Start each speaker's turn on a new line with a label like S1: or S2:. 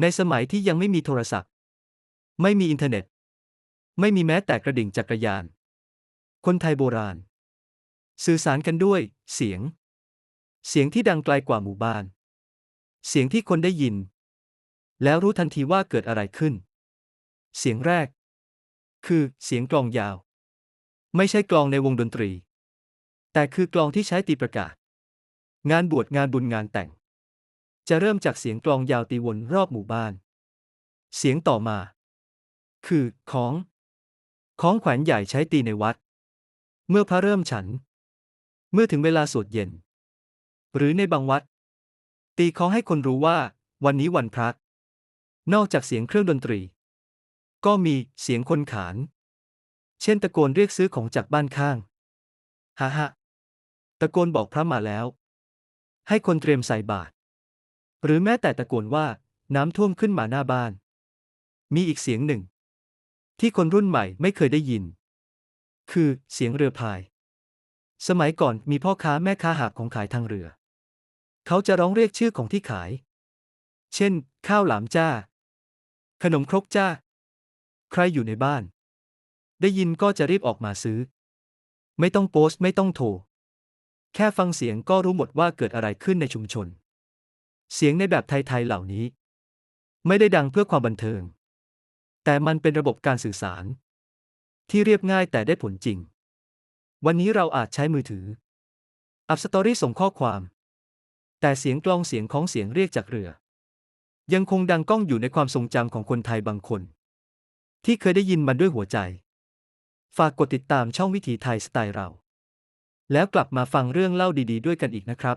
S1: ในสมัยที่ยังไม่มีโทรศัพท์ ไม่มีอินเทอร์เน็ต ไม่มีแม้แต่กระดิ่งจักรยาน คนไทยโบราณ สื่อสารกันด้วยเสียง เสียงที่ดังไกลกว่าหมู่บ้าน เสียงที่คนได้ยิน แล้วรู้ทันทีว่าเกิดอะไรขึ้น เสียงแรก คือเสียงกลองยาว ไม่ใช่กลองในวงดนตรี แต่คือกลองที่ใช้ตีประกาศ งานบวชงานบุญงานแต่ง จะเริ่มจากเสียงกลองยาวตีวนรอบหมู่บ้าน เสียงต่อมา คือของของแขวนใหญ่ใช้ตีในวัด เมื่อพระเริ่มฉัน เมื่อถึงเวลาสวดเย็น หรือในบางวัด ตีของให้คนรู้ว่า วันนี้วันพระ นอกจากเสียงเครื่องดนตรี ก็มีเสียงคนขาน เช่นตะโกนเรียกซื้อของจากบ้านข้างฮ่าฮ่าตะโกนบอกพระมาแล้ว ให้คนเตรียมใส่บาตร หรือแม้แต่ตะโกนว่าน้ำท่วมขึ้นมาหน้าบ้าน มีอีกเสียงหนึ่ง ที่คนรุ่นใหม่ไม่เคยได้ยิน คือเสียงเรือพาย สมัยก่อนมีพ่อค้าแม่ค้าหาบของขายทางเรือ เขาจะร้องเรียกชื่อของที่ขาย เช่น ข้าวหลามจ้า ขนมครกจ้า ใครอยู่ในบ้าน ได้ยินก็จะรีบออกมาซื้อ ไม่ต้องโพสต์ไม่ต้องโทร แค่ฟังเสียงก็รู้หมดว่าเกิดอะไรขึ้นในชุมชน เสียงในแบบไทยๆเหล่านี้ ไม่ได้ดังเพื่อความบันเทิง แต่มันเป็นระบบการสื่อสาร ที่เรียบง่ายแต่ได้ผลจริง วันนี้เราอาจใช้มือถือ อัพสตอรี่ส่งข้อความ แต่เสียงกลองเสียงของเสียงเรียกจากเรือ ยังคงดังก้องอยู่ในความทรงจำของคนไทยบางคน ที่เคยได้ยินมันด้วยหัวใจ ฝากกดติดตามช่องวิถีไทยสไตล์เรา แล้วกลับมาฟังเรื่องเล่าดี ๆ ด้วยกันอีกนะครับ